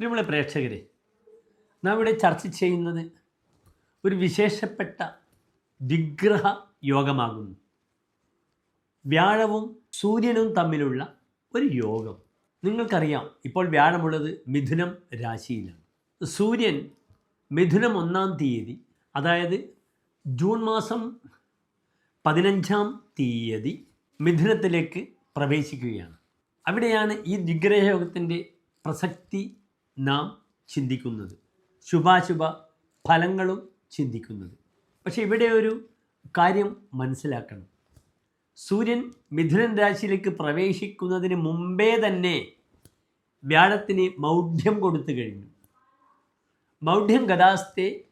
പ്രിയമുള്ള പ്രേക്ഷകരെ നാം ഇവിടെ ചർച്ച ചെയ്യുന്നത് ഒരു വിശേഷപ്പെട്ട വിഗ്രഹ യോഗമാകുന്നു. വ്യാഴവും സൂര്യനും തമ്മിലുള്ള ഒരു യോഗം. നിങ്ങൾക്കറിയാം ഇപ്പോൾ വ്യാഴമുള്ളത് മിഥുനം രാശിയിലാണ്. സൂര്യൻ മിഥുനം ഒന്നാം തീയതി അതായത് ജൂൺ മാസം പതിനഞ്ചാം തീയതി മിഥുനത്തിലേക്ക് പ്രവേശിക്കുകയാണ്. അവിടെയാണ് ഈ ദിഗ്രഹയോഗത്തിന്റെ പ്രസക്തി നാം ചിന്തിക്കുന്നത്. ശുഭാശുഭ ഫലങ്ങളും ചിന്തിക്കുന്നത്. പക്ഷേ ഇവിടെ ഒരു കാര്യം മനസ്സിലാക്കണം. സൂര്യൻ മിഥുനൻ രാശിയിലേക്ക് പ്രവേശിക്കുന്നതിന് മുമ്പേ തന്നെ വ്യാഴത്തിന് മൗഢ്യം കൊടുത്തു കഴിഞ്ഞു. മൗഢ്യം ഗതാസ്തെ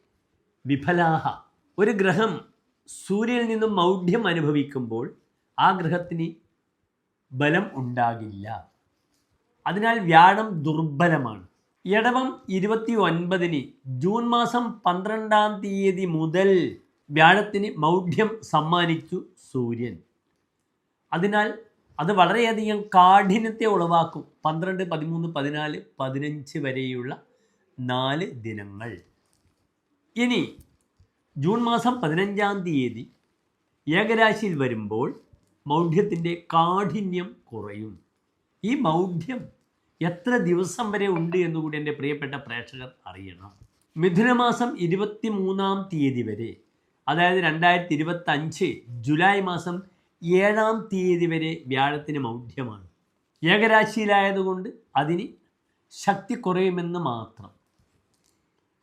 വിഫലാഹ. ഒരു ഗ്രഹം സൂര്യനിൽ നിന്നും മൗഢ്യം അനുഭവിക്കുമ്പോൾ ആ ഗ്രഹത്തിന് ബലം ഉണ്ടാകില്ല. അതിനാൽ വ്യാഴം ദുർബലമാണ്. ഇടവം ഇരുപത്തി ഒൻപതിന് ജൂൺ മാസം പന്ത്രണ്ടാം തീയതി മുതൽ വ്യാഴത്തിന് മൗഢ്യം സമ്മാനിച്ചു സൂര്യൻ. അതിനാൽ അത് വളരെയധികം കാഠിന്യത്തെ ഉളവാക്കും. പന്ത്രണ്ട് പതിമൂന്ന് പതിനാല് പതിനഞ്ച് വരെയുള്ള നാല് ദിനങ്ങൾ. ഇനി ജൂൺ മാസം പതിനഞ്ചാം തീയതി ഏകരാശിയിൽ വരുമ്പോൾ മൗഢ്യത്തിന്റെ കാഠിന്യം കുറയും. ഈ മൗഢ്യം എത്ര ദിവസം വരെ ഉണ്ട് എന്നുകൂടി എന്റെ പ്രിയപ്പെട്ട പ്രേക്ഷകർ അറിയണം. മിഥുനമാസം ഇരുപത്തി മൂന്നാം തീയതി വരെ അതായത് രണ്ടായിരത്തി ഇരുപത്തഞ്ച് ജൂലൈ മാസം ഏഴാം തീയതി വരെ വ്യാഴത്തിന് മൗഢ്യമാണ്. ഏകരാശിയിലായതുകൊണ്ട് അതിന് ശക്തി കുറയുമെന്ന് മാത്രം.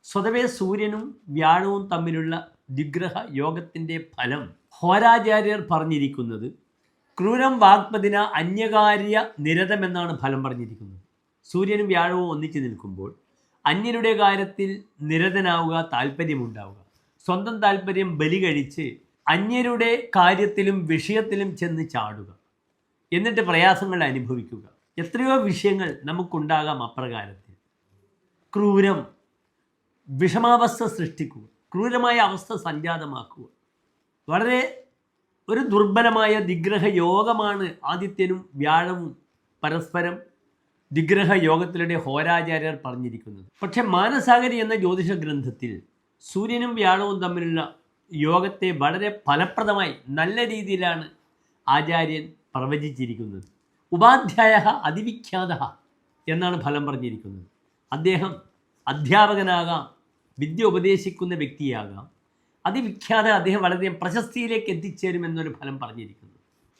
സ്വതവേ സൂര്യനും വ്യാഴവും തമ്മിലുള്ള ദിഗ്രഹ യോഗത്തിന്റെ ഫലം ഹോരാചാര്യർ പറഞ്ഞിരിക്കുന്നത് ക്രൂരം വാഗ്പതിന അന്യകാര്യ നിരതമെന്നാണ് ഫലം പറഞ്ഞിരിക്കുന്നത്. സൂര്യനും വ്യാഴവും ഒന്നിച്ചു നിൽക്കുമ്പോൾ അന്യരുടെ കാര്യത്തിൽ നിരതനാവുക താല്പര്യമുണ്ടാവുക സ്വന്തം താല്പര്യം ബലി കഴിച്ച് അന്യരുടെ കാര്യത്തിലും വിഷയത്തിലും ചെന്ന് ചാടുക. എന്നിട്ട് പ്രയാസങ്ങൾ അനുഭവിക്കുക. എത്രയോ വിഷയങ്ങൾ നമുക്കുണ്ടാകാം അപ്രകാരത്തിൽ. ക്രൂരം വിഷമാവസ്ഥ സൃഷ്ടിക്കുക. ക്രൂരമായ അവസ്ഥ സംജാതമാക്കുക. വളരെ ഒരു ദുർബലമായ നിഗ്രഹ യോഗമാണ് ആദിത്യനും വ്യാഴവും പരസ്പരം ദിഗ്രഹ യോഗത്തിലൂടെ ഹോരാചാര്യർ പറഞ്ഞിരിക്കുന്നത്. പക്ഷെ മാനസാഗരി എന്ന ജ്യോതിഷ ഗ്രന്ഥത്തിൽ സൂര്യനും വ്യാഴവും തമ്മിലുള്ള യോഗത്തെ വളരെ ഫലപ്രദമായി നല്ല രീതിയിലാണ് ആചാര്യൻ പ്രവചിച്ചിരിക്കുന്നത്. ഉപാധ്യായ അതിവിഖ്യാത എന്നാണ് ഫലം പറഞ്ഞിരിക്കുന്നത്. അദ്ദേഹം അധ്യാപകനാകാം വിദ്യ ഉപദേശിക്കുന്ന വ്യക്തിയാകാം. അതിവിഖ്യാത അദ്ദേഹം വളരെ പ്രശസ്തിയിലേക്ക് എത്തിച്ചേരുമെന്നൊരു ഫലം പറഞ്ഞിരിക്കുന്നു.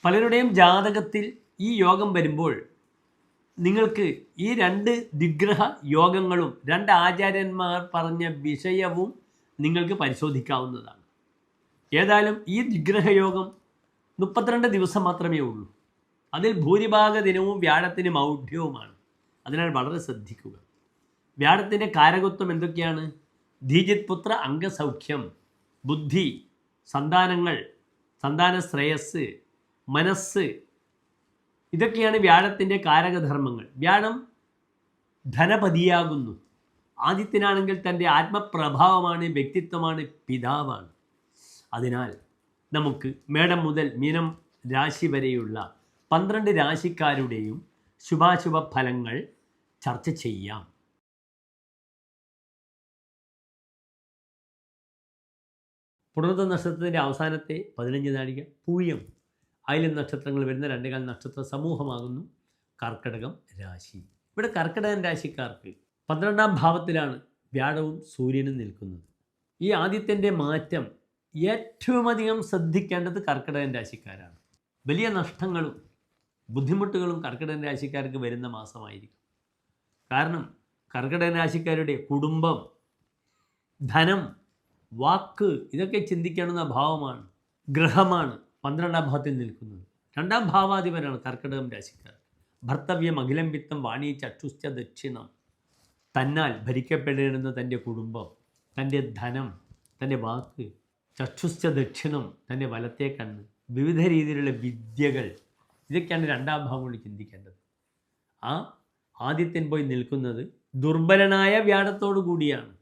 പലരുടെയും ജാതകത്തിൽ ഈ യോഗം വരുമ്പോൾ നിങ്ങൾക്ക് ഈ രണ്ട് ദിഗ്രഹ യോഗങ്ങളും രണ്ട് ആചാര്യന്മാർ പറഞ്ഞ വിഷയവും നിങ്ങൾക്ക് പരിശോധിക്കാവുന്നതാണ്. ഏതായാലും ഈ ദിഗ്രഹ യോഗം മുപ്പത്തിരണ്ട് ദിവസം മാത്രമേ ഉള്ളൂ. അതിൽ ഭൂരിഭാഗ ദിനവും വ്യാഴത്തിന് മൗഢ്യവുമാണ്. അതിനാൽ വളരെ ശ്രദ്ധിക്കുക. വ്യാഴത്തിന്റെ കാരകത്വം എന്തൊക്കെയാണ്? ധീജിത് പുത്ര അംഗസൗഖ്യം ബുദ്ധി സന്താനങ്ങൾ സന്താന ശ്രേയസ് മനസ്സ് ഇതൊക്കെയാണ് വ്യാഴത്തിന്റെ കാരകധർമ്മങ്ങൾ. വ്യാഴം ധനപതിയാകുന്നു. ആദിത്യനാണെങ്കിൽ തന്റെ ആത്മപ്രഭാവമാണ് വ്യക്തിത്വമാണ് പിതാവാണ്. അതിനാൽ നമുക്ക് മേടം മുതൽ മീനം രാശി വരെയുള്ള പന്ത്രണ്ട് രാശിക്കാരുടെയും ശുഭാശുഭ ഫലങ്ങൾ ചർച്ച ചെയ്യാം. പുണർത്ത നക്ഷത്രത്തിന്റെ അവസാനത്തെ പതിനഞ്ച് നാഴിക പൂയം. അയലും നക്ഷത്രങ്ങൾ വരുന്ന രണ്ടേകാൽ നക്ഷത്ര സമൂഹമാകുന്നു കർക്കിടകം രാശി. ഇവിടെ കർക്കിടകൻ രാശിക്കാർക്ക് പന്ത്രണ്ടാം ഭാവത്തിലാണ് വ്യാഴവും സൂര്യനും നിൽക്കുന്നത്. ഈ ആദ്യത്തിന്റെ മാറ്റം ഏറ്റവും അധികം ശ്രദ്ധിക്കേണ്ടത് കർക്കിടകൻ രാശിക്കാരാണ്. വലിയ നഷ്ടങ്ങളും ബുദ്ധിമുട്ടുകളും കർക്കിടകൻ രാശിക്കാർക്ക് വരുന്ന മാസമായിരിക്കും. കാരണം കർക്കിടകൻ രാശിക്കാരുടെ കുടുംബം ധനം വാക്ക് ഇതൊക്കെ ചിന്തിക്കേണ്ടുന്ന ഭാവമാണ് ഗ്രഹമാണ്. പന്ത്രണ്ടാം ഭാവത്തിൽ നിൽക്കുന്നത്. രണ്ടാം ഭാവാധിപനാണ് കർക്കിടകം രാശിക്കാർ. ഭർത്തവ്യം അഖിലംബിത്തം വാണി ചക്ഷുശ്ച ദക്ഷിണം. തന്നാൽ ഭരിക്കപ്പെടേണ്ടുന്ന തന്റെ കുടുംബം തന്റെ ധനം തന്റെ വാക്ക് ചക്ഷുശ്ച ദക്ഷിണം തന്റെ വലത്തെ കണ്ണ് വിവിധ രീതിയിലുള്ള വിദ്യകൾ. ഇതൊക്കെയാണ് രണ്ടാം ഭാവം കൊണ്ട് ചിന്തിക്കേണ്ടത്. ആ ആദിത്യൻ പോയി നിൽക്കുന്നത് ദുർബലനായ വ്യാഴത്തോടു കൂടിയാണ്.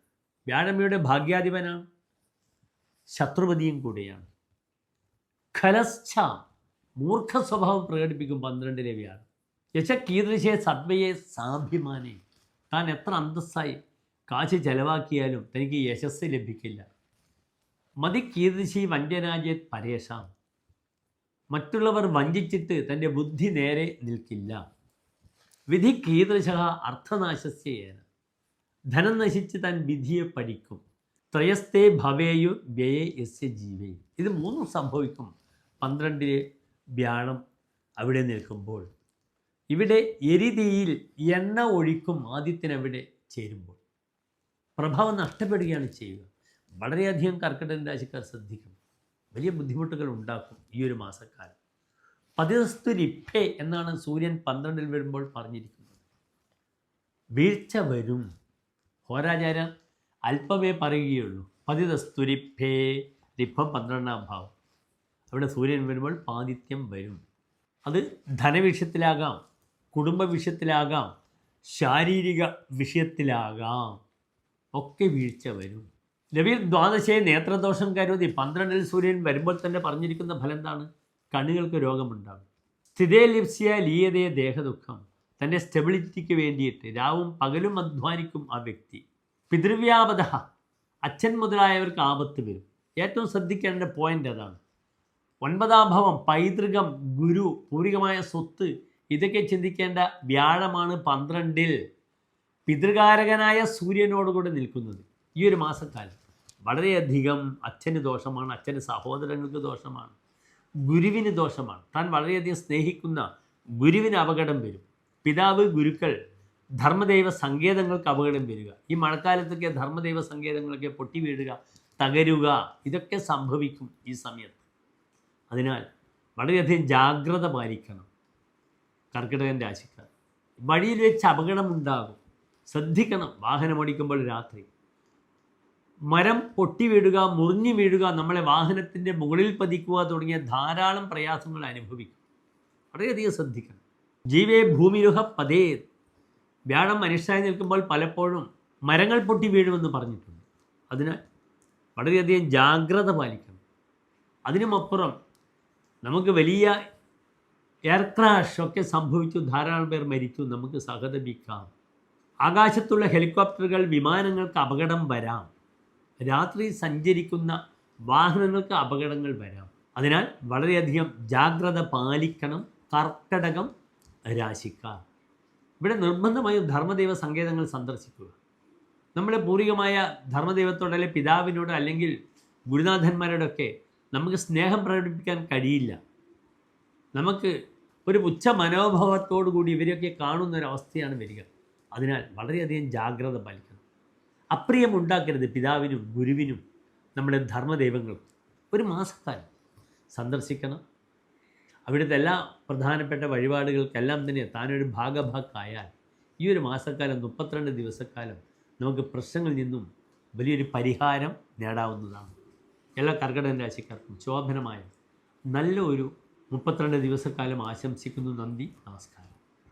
വ്യാഴമയുടെ ഭാഗ്യാധിപനാണ്. ശത്രുപതിയും കൂടിയാണ്. ഖലശ്ച മൂർഖ സ്വഭാവം പ്രകടിപ്പിക്കും പന്ത്രണ്ടിലെ രവിയാണ് യശ കീദൃശേ സദ്വയെ സാഭിമാനെ. താൻ എത്ര അന്തസ്സായി കാശ് ചെലവാക്കിയാലും തനിക്ക് യശസ് ലഭിക്കില്ല. മതി കീദൃശി വഞ്ചനാജയത് പരേഷാം. മറ്റുള്ളവർ വഞ്ചിച്ചിട്ട് തന്റെ ബുദ്ധി നേരെ നിൽക്കില്ല. വിധി കീദൃശ അർത്ഥനാശസ്യേന. ധനം നശിച്ച് താൻ വിധിയെ പഠിക്കും. ത്രയസ്തേ ഭവേയു വ്യയേ യസ്യ ജീവേ. ഇത് മൂന്നും സംഭവിക്കും. പന്ത്രണ്ടിലെ വ്യാഴം അവിടെ നിൽക്കുമ്പോൾ ഇവിടെ എരിതിയിൽ എണ്ണ ഒഴിക്കും ആദ്യത്തിനവിടെ ചേരുമ്പോൾ പ്രഭാവം നഷ്ടപ്പെടുകയാണ് ചെയ്യുക. വളരെയധികം കർക്കിടക രാശിക്കാർ ശ്രദ്ധിക്കും വലിയ ബുദ്ധിമുട്ടുകൾ ഉണ്ടാക്കും ഈ ഒരു മാസക്കാലം. പതിതസ്തുരിപ്പേ എന്നാണ് സൂര്യൻ പന്ത്രണ്ടിൽ വരുമ്പോൾ പറഞ്ഞിരിക്കുന്നത്. വീഴ്ച വരും. ഹോരാചാര്യൻ അല്പമേ പറയുകയുള്ളൂ. പതിതസ്തുരിപ്പേ രിപ്പം പന്ത്രണ്ടാം ഭാവം. അവിടെ സൂര്യൻ വരുമ്പോൾ പാതിത്യം വരും. അത് ധനവിഷയത്തിലാകാം കുടുംബ വിഷയത്തിലാകാം ശാരീരിക വിഷയത്തിലാകാം. ഒക്കെ വീഴ്ച വരും. രവി ദ്വാദശയെ നേത്രദോഷം കരുതി പന്ത്രണ്ടിൽ സൂര്യൻ വരുമ്പോൾ തന്നെ പറഞ്ഞിരിക്കുന്ന ഫലം എന്താണ്? കണ്ണുകൾക്ക് രോഗമുണ്ടാകും. സ്ഥിതേ ലിപ്സിയ ലീയതയെ ദേഹദുഃഖം. തന്റെ സ്റ്റെബിലിറ്റിക്ക് വേണ്ടിയിട്ട് രാവും പകലും അധ്വാനിക്കും ആ വ്യക്തി. പിതൃവ്യാപത അച്ഛൻ മുതലായവർക്ക് ആപത്ത് വരും. ഏറ്റവും ശ്രദ്ധിക്കേണ്ട പോയിന്റ് അതാണ്. ഒൻപതാം ഭവം പൈതൃകം ഗുരു പൂർവികമായ സ്വത്ത് ഇതൊക്കെ ചിന്തിക്കേണ്ട വ്യാഴമാണ് പന്ത്രണ്ടിൽ പിതൃകാരകനായ സൂര്യനോടുകൂടെ നിൽക്കുന്നത്. ഈ ഒരു മാസക്കാലം വളരെയധികം അച്ഛന് ദോഷമാണ് അച്ഛന് സഹോദരങ്ങൾക്ക് ദോഷമാണ് ഗുരുവിന് ദോഷമാണ്. താൻ വളരെയധികം സ്നേഹിക്കുന്ന ഗുരുവിന് അപകടം വരും. പിതാവ് ഗുരുക്കൾ ധർമ്മദൈവ സങ്കേതങ്ങൾക്ക് അപകടം വരിക. ഈ മഴക്കാലത്തൊക്കെ ധർമ്മദൈവ സങ്കേതങ്ങളൊക്കെ പൊട്ടി വീഴുക തകരുക ഇതൊക്കെ സംഭവിക്കും ഈ സമയത്ത്. അതിനാൽ വളരെയധികം ജാഗ്രത പാലിക്കണം കർക്കിടകൻ രാശിക്കാർ. വഴിയിൽ വെച്ച് അപകടമുണ്ടാകും. ശ്രദ്ധിക്കണം. വാഹനം ഓടിക്കുമ്പോൾ രാത്രി. മരം പൊട്ടി വീഴുക മുറിഞ്ഞു വീഴുക നമ്മളെ വാഹനത്തിന്റെ മുകളിൽ പതിക്കുക തുടങ്ങിയ ധാരാളം പ്രയാസങ്ങൾ അനുഭവിക്കും. വളരെയധികം ശ്രദ്ധിക്കണം. ജീവേ ഭൂമിരുഹ പതേ. വ്യാഴം മനുഷ്യരായി നിൽക്കുമ്പോൾ പലപ്പോഴും മരങ്ങൾ പൊട്ടി വീഴുമെന്ന് പറഞ്ഞിട്ടുണ്ട്. അതിനാൽ വളരെയധികം ജാഗ്രത പാലിക്കണം. അതിനുമപ്പുറം നമുക്ക് വലിയ എയർ ക്രാഷ് ഒക്കെ സംഭവിച്ചു. ധാരാളം പേർ മരിച്ചു. നമുക്ക് സഹതപിക്കാം. ആകാശത്തുള്ള ഹെലികോപ്റ്ററുകൾ വിമാനങ്ങൾക്ക് അപകടം വരാം. രാത്രി സഞ്ചരിക്കുന്ന വാഹനങ്ങൾക്ക് അപകടങ്ങൾ വരാം. അതിനാൽ വളരെയധികം ജാഗ്രത പാലിക്കണം. കർക്കടകം രാശിക്കാർ. ഇവിടെ നിർബന്ധമായും ധർമ്മദൈവ സങ്കേതങ്ങൾ സന്ദർശിക്കുക. നമ്മുടെ പൂർവികമായ ധർമ്മദൈവത്തോട് അല്ലെങ്കിൽ പിതാവിനോട് അല്ലെങ്കിൽ ഗുരുനാഥന്മാരോടൊക്കെ നമുക്ക് സ്നേഹം പ്രകടിപ്പിക്കാൻ കഴിയില്ല. നമുക്ക് ഒരു ഉച്ച മനോഭാവത്തോടു കൂടി ഇവരെയൊക്കെ കാണുന്ന ഒരു അവസ്ഥയാണ് വരിക. അതിനാൽ വളരെയധികം ജാഗ്രത പാലിക്കണം. അപ്രിയം ഉണ്ടാക്കരുത് പിതാവിനും ഗുരുവിനും നമ്മുടെ ധർമ്മദൈവങ്ങൾക്കും ഒരു മാസക്കാലം സന്ദർശിക്കണം. അവിടുത്തെ എല്ലാ പ്രധാനപ്പെട്ട വഴിപാടുകൾക്കെല്ലാം തന്നെ താനൊരു ഭാഗഭാക്കായാൽ ഈ ഒരു മാസക്കാലം മുപ്പത്തിരണ്ട് ദിവസക്കാലം നമുക്ക് പ്രശ്നങ്ങളിൽ നിന്നും വലിയൊരു പരിഹാരം നേടാവുന്നതാണ്. എല്ലാ കർക്കിടൻ രാശിക്കാർക്കും ശോഭനമായ നല്ല ഒരു മുപ്പത്തിരണ്ട് ദിവസക്കാലം ആശംസിക്കുന്നു നന്ദി നമസ്കാരം.